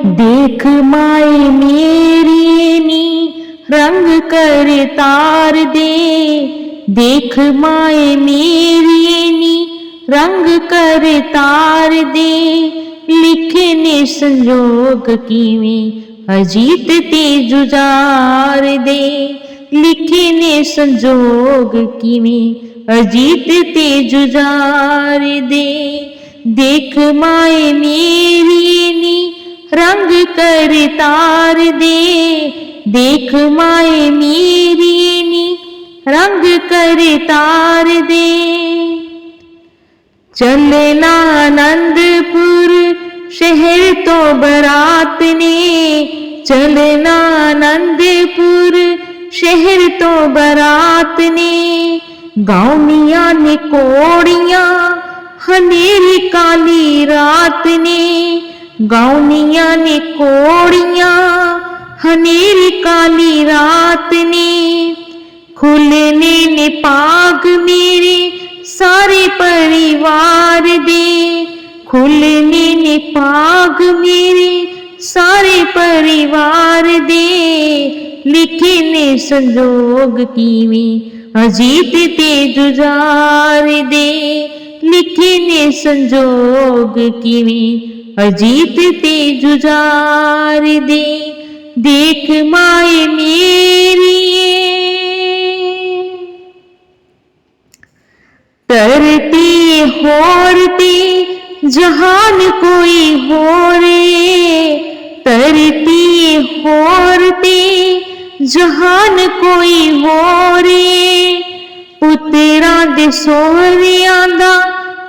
ਦੇਖ ਮਾਏ ਮੇਰੀ ਨੀ ਰੰਗ ਕਰ ਤਾਰ ਦੇ ਦੇਖ ਮਾਏ ਮੇਰੀ ਨੀ ਰੰਗ ਕਰ ਤਾਰ ਦੇ ਲਿਖੇ ਨੇ ਸੰਜੋਗ ਕਿਵੇਂ ਅਜੀਤ ਤੇ ਜੁਝਾਰ ਦੇ ਲਿਖੇ ਨੇ ਸੰਜੋਗ ਕਿਵੇਂ ਅਜੀਤ ਤੇ ਜੁਝਾਰ ਦੇ ਦੇਖ ਮਾਏ ਮੇਰੀ रंग कर तार दे, देख माए मेरी नी रंग कर तार दे। चलना आनंदपुर शहर तो बरात ने। चलना आनंदपुर शहर तो बरात ने। गाँव ने कोड़िया, हनेरी काली रात ने। ਗਾਉਣੀਆਂ ਨੇ ਕੋੜੀਆਂ ਹਨੇਰੀ ਕਾਲੀ ਰਾਤ ਨੇ। ਖੁੱਲਨੇ ਨੇ ਪਾਗ ਮੇਰੇ ਸਾਰੇ ਪਰਿਵਾਰ ਦੇ। ਖੁੱਲਨੇ ਨੇ ਪਾਗ ਮੇਰੇ ਸਾਰੇ ਪਰਿਵਾਰ ਦੇ। ਲਿਖੇ ਨੇ ਸੰਜੋਗ ਕਿਵੇਂ ਅਜੀਤ ਤੇ ਜੁਝਾਰ ਦੇ। ਲਿਖੇ ਨੇ ਸੰਜੋਗ ਕਿਵੇਂ अजीत ते जुजार दे, देख माए मेरी तरते होरते, जहान कोई हो रे तरती होरते, जहान कोई हो रे पुत्रा दे सोरिया दा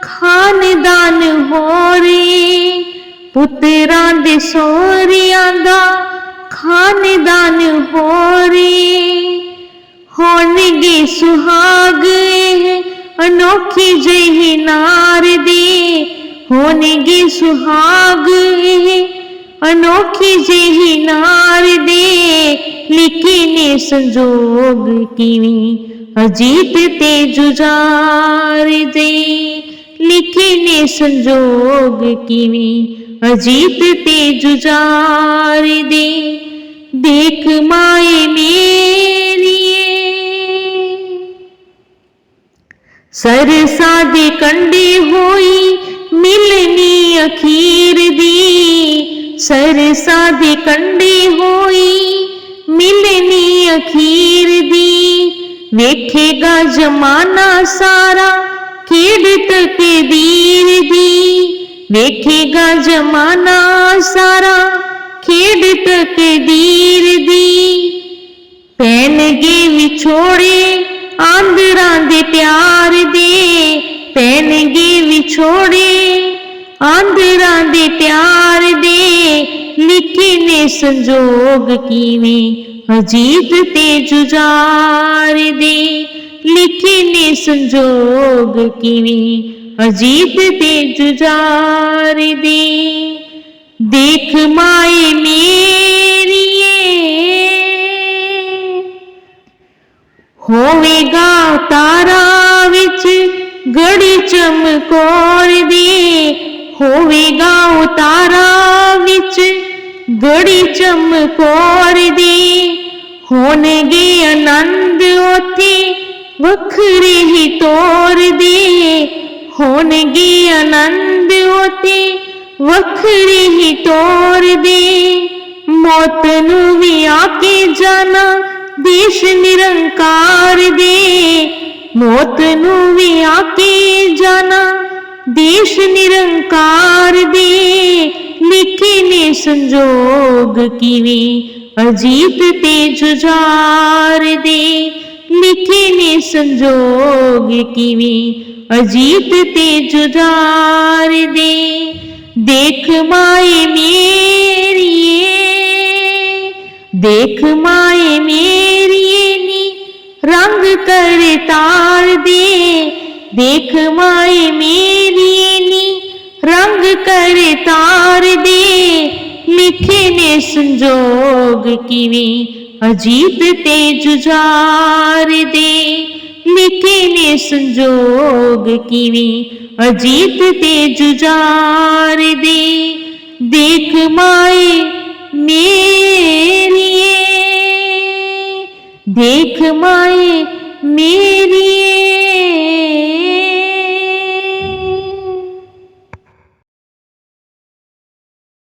खानदान हो रे ਪੁੱਤਰਾਂ ਦੇ ਸੋਹਰਿਆਂ ਦਾ ਖਾਨਦਾਨ ਹੋ ਰੇ ਹੋਣਗੇ ਸੁਹਾਗ ਇਹ ਅਨੋਖੀ ਜਿਹੀ ਨਾਰ ਦੇ ਹੋਣਗੇ ਸੁਹਾਗ ਇਹ ਅਨੋਖੀ ਜਿਹੀ ਨਾਰ ਦੇ ਲਿਖੇ ਨੇ ਸੰਜੋਗ ਕਿਵੇਂ ਅਜੀਤ ਤੇ लिखे ने संजोग किमी अजीत ते जुजार दे। देख माए मेरिए। सर सादे कंडे होई, मिलनी अखीर दी। सर सादे कंडे होई, मिलनी अखीर दी। देखेगा जमाना सारा ਖੇਡ ਤਕਦੀਰ ਦੀ ਵੇਖੇਗਾ ਜਮਾਨਾ ਸਾਰਾ ਖੇਡ ਤਕਦੀਰ ਦੀ ਪੈਣਗੇ ਵਿਛੋੜੇ ਆਂਦਰਾਂ ਦੇ ਪਿਆਰ ਦੇ। ਪੈਣਗੇ ਵਿਛੋੜੇ ਆਂਦਰਾਂ ਦੇ ਪਿਆਰ ਦੇ। ਲਿਖੇ ਨੇ ਸੰਜੋਗ ਕਿਵੇਂ? ਅਜੀਤ ਤੇ ਜੁਝਾਰ ਦੇ। ਲਿਖੇ ਨੇ ਸੰਜੋਗ ਕਿਵੇਂ? ਅਜੀਤ ਤੇ ਜੁਝਾਰ ਦੇ। ਦੇਖ ਮਾਏ ਮੇਰੀਏ। ਹੋਵੇਗਾ ਤਾਰਾ ਵਿੱਚ ਗੜੀ ਚਮਕੌਰ ਦੀ। ਹੋਵੇਗਾ ਉਤਾਰਾ ਵਿੱਚ ਗੜੀ ਚਮਕੌਰ ਦੀ। ਹੋਣਗੇ ਆਨੰਦ ਉਥੇ ਵੱਖਰੇ ਹੀ ਤੋਰ ਦੇ ਹੋਣਗੇ ਆਨੰਦ ਉਥੇ ਵੱਖਰੇ ਹੀ ਤੋਰ ਦੇ ਮੌਤ ਨੂੰ ਵੀ ਆ ਕੇ ਜਾਣਾ, ਦੇਸ਼ ਨਿਰੰਕਾਰ ਦੇ। ਮੌਤ ਨੂੰ ਵੀ ਆ ਕੇ ਜਾਣਾ, ਦੇਸ਼ ਨਿਰੰਕਾਰ ਦੇ। ਲਿਖੇ ਨੇ ਸੰਜੋਗ ਕਿਵੇਂ ਅਜੀਤ ਤੇ ਜੁਝਾਰ ਦੇ। ਲਿਖੇ ਨੇ ਸੰਜੋਗ ਕਿਵੇਂ ਅਜੀਤ ਤੇ ਜੁਝਾਰ ਦੇ ਦੇਖ ਮਾਏ ਮੇਰੀਏ ਦੇਖ ਮਾਏ ਮੇਰੀਏ ਨੀ ਰੰਗ ਕਰ ਤਾਰ ਦੇ ਦੇਖ ਮਾਏ ਮੇਰੀਏ ਨੀ ਰੰਗ ਕਰ ਤਾਰ ਦੇ ਲਿਖੇ ਨੇ ਸੰਜੋਗ ਕਿਵੇਂ अजीब ते जुजार दे लिखे ने संजोग किवे। अजीत तेज जुजार दे, देख माए मेरिए देख माए मेरिए